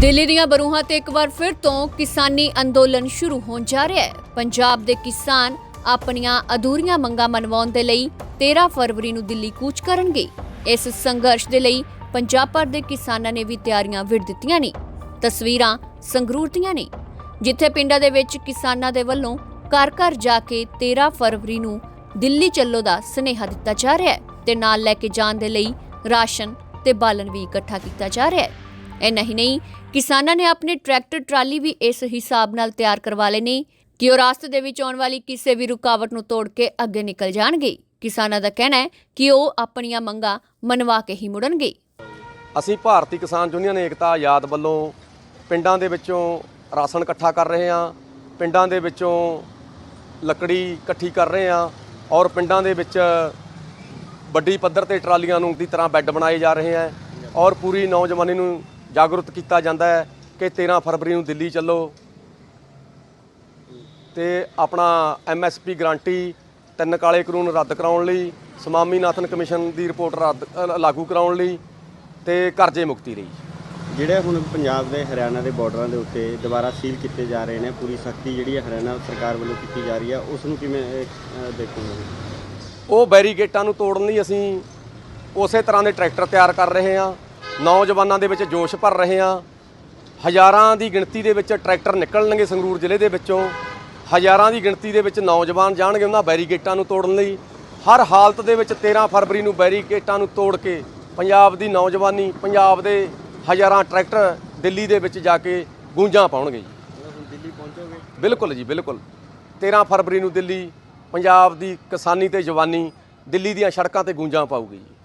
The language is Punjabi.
ਦਿੱਲੀ ਦੀਆਂ ਬਰੂਹਾਂ ਤੇ ਇੱਕ ਵਾਰ ਫਿਰ ਤੋਂ ਕਿਸਾਨੀ ਅੰਦੋਲਨ ਸ਼ੁਰੂ ਹੋਣ ਜਾ ਰਿਹਾ ਹੈ। ਪੰਜਾਬ ਦੇ ਕਿਸਾਨ ਆਪਣੀਆਂ ਅਧੂਰੀਆਂ ਮੰਗਾਂ ਮਨਵਾਉਣ ਦੇ ਲਈ 13 ਫਰਵਰੀ ਨੂੰ ਦਿੱਲੀ ਕੂਚ ਕਰਨਗੇ। ਇਸ ਸੰਘਰਸ਼ ਦੇ ਲਈ ਪੰਜਾਬ ਭਰ ਦੇ ਕਿਸਾਨਾਂ ਨੇ ਵੀ ਤਿਆਰੀਆਂ ਵਿੱਢ ਦਿੱਤੀਆਂ ਨੇ। ਤਸਵੀਰਾਂ ਸੰਗਰੂਰ ਦੀਆਂ ਨੇ। ਜਿੱਥੇ ਪਿੰਡਾਂ ਦੇ ਵਿੱਚ ਕਿਸਾਨਾਂ ਦੇ ਵੱਲੋਂ ਘਰ ਘਰ ਜਾ ਕੇ 13 ਫਰਵਰੀ ਨੂੰ ਦਿੱਲੀ ਚੱਲੋ ਦਾ ਸੁਨੇਹਾ ਦਿੱਤਾ ਜਾ ਰਿਹਾ ਹੈ ਤੇ ਨਾਲ ਲੈ ਕੇ ਜਾਣ ਦੇ ਲਈ ਰਾਸ਼ਨ ਤੇ ਬਾਲਣ ਵੀ ਇਕੱਠਾ ਕੀਤਾ ਜਾ ਰਿਹਾ ਹੈ। ਇੰਨਾ ਹੀ ਨਹੀਂ। ਕਿਸਾਨਾਂ ਨੇ ਆਪਣੇ ਟਰੈਕਟਰ, ਟਰਾਲੀ ਵੀ ਇਸ ਹਿਸਾਬ ਨਾਲ ਤਿਆਰ ਕਰਵਾ ਲਏ ਨੇ ਕਿ ਉਹ ਰਾਸਤੇ ਦੇ ਵਿੱਚ ਆਉਣ ਵਾਲੀ ਕਿਸੇ ਵੀ ਰੁਕਾਵਟ ਨੂੰ ਤੋੜ ਕੇ ਅੱਗੇ ਨਿਕਲ ਜਾਣਗੇ। ਕਿਸਾਨਾਂ ਦਾ ਕਹਿਣਾ ਹੈ ਕਿ ਉਹ ਆਪਣੀਆਂ ਮੰਗਾਂ ਮਨਵਾ ਕੇ ਹੀ ਮੁੜਨਗੇ। ਅਸੀਂ ਭਾਰਤੀ ਕਿਸਾਨ ਯੂਨੀਅਨ ਏਕਤਾ ਆਜ਼ਾਦ ਵੱਲੋਂ ਪਿੰਡਾਂ ਦੇ ਵਿੱਚੋਂ ਰਾਸ਼ਨ ਇਕੱਠਾ ਕਰ ਰਹੇ ਹਾਂ, ਪਿੰਡਾਂ ਦੇ ਵਿੱਚੋਂ ਲੱਕੜੀ ਇਕੱਠੀ ਕਰ ਰਹੇ ਹਾਂ ਔਰ ਪਿੰਡਾਂ ਦੇ ਵਿੱਚ ਵੱਡੀ ਪੱਧਰ ਤੇ ਟਰਾਲੀਆਂ ਨੂੰ ਦੀ ਤਰ੍ਹਾਂ ਬੈੱਡ ਬਣਾਏ ਜਾ ਰਹੇ ਹੈ ਔਰ ਪੂਰੀ ਨੌਜਵਾਨੀ ਨੂੰ ਜਾਗਰੂਕ ਕੀਤਾ ਜਾਂਦਾ ਹੈ ਕਿ 13 ਫਰਵਰੀ ਨੂੰ ਦਿੱਲੀ ਚੱਲੋ। ਤੇ ਆਪਣਾ ਐਮਐਸਪੀ ਗਾਰੰਟੀ ਤਿੰਨ ਕਾਲੇ ਕਾਨੂੰਨ ਰੱਦ ਕਰਾਉਣ ਲਈ ਸਮਾਮੀਨਾਥਨ ਕਮਿਸ਼ਨ ਦੀ ਰਿਪੋਰਟ ਰੱਦ ਅ, ਲਾਗੂ ਕਰਾਉਣ ਲਈ ਤੇ ਕਰਜ਼ੇ ਮੁਕਤੀ ਲਈ। ਜਿਹੜੇ ਹੁਣ ਪੰਜਾਬ ਦੇ ਹਰਿਆਣਾ ਦੇ ਬਾਰਡਰਾਂ ਦੇ ਉੱਤੇ ਦੁਬਾਰਾ ਸੀਲ ਕੀਤੇ ਜਾ ਰਹੇ ਨੇ ਪੂਰੀ ਸਖਤੀ ਜਿਹੜੀ ਹੈ ਹਰਿਆਣਾ ਸਰਕਾਰ ਵੱਲੋਂ ਕੀਤੀ ਜਾ ਰਹੀ ਹੈ ਉਸ ਨੂੰ ਕਿਵੇਂ ਅਹ, ਦੇਖੋਗੇ? ਉਹ ਬੈਰੀਗੇਟਾਂ ਨੂੰ ਤੋੜਨ ਲਈ ਅਸੀਂ ਉਸੇ ਤਰ੍ਹਾਂ ਦੇ ਟਰੈਕਟਰ ਤਿਆਰ ਕਰ ਰਹੇ ਹਾਂ। ਨੌਜਵਾਨਾਂ ਦੇ ਵਿੱਚ ਜੋਸ਼ ਭਰ ਰਹੇ ਹਾਂ। ਹਜ਼ਾਰਾਂ ਦੀ ਗਿਣਤੀ ਦੇ ਵਿੱਚ ਟਰੈਕਟਰ ਨਿਕਲਣਗੇ ਸੰਗਰੂਰ ਜ਼ਿਲ੍ਹੇ ਦੇ ਵਿੱਚੋਂ। ਹਜ਼ਾਰਾਂ ਦੀ ਗਿਣਤੀ ਦੇ ਵਿੱਚ ਨੌਜਵਾਨ ਜਾਣਗੇ ਉਹਨਾਂ ਬੈਰੀਗੇਟਾਂ ਨੂੰ ਤੋੜਨ ਲਈ। ਹਰ ਹਾਲਤ ਦੇ ਵਿੱਚ 13 ਫਰਵਰੀ ਨੂੰ ਬੈਰੀਗੇਟਾਂ ਨੂੰ ਤੋੜ ਕੇ ਪੰਜਾਬ ਦੀ ਨੌਜਵਾਨੀ, ਪੰਜਾਬ ਦੇ ਹਜ਼ਾਰਾਂ ਟਰੈਕਟਰ ਦਿੱਲੀ ਦੇ ਵਿੱਚ ਜਾ ਕੇ ਗੂੰਜਾਂ ਪਾਉਣਗੇ ਜੀ। ਦਿੱਲੀ ਪਹੁੰਚੋਗੇ ਬਿਲਕੁਲ ਜੀ, ਬਿਲਕੁਲ। 13 ਫਰਵਰੀ ਨੂੰ ਦਿੱਲੀ, ਪੰਜਾਬ ਦੀ ਕਿਸਾਨੀ ਤੇ ਜਵਾਨੀ, ਦਿੱਲੀ ਦੀਆਂ ਸੜਕਾਂ ਤੇ ਗੂੰਜਾਂ ਪਾਊਗੀ ਜੀ।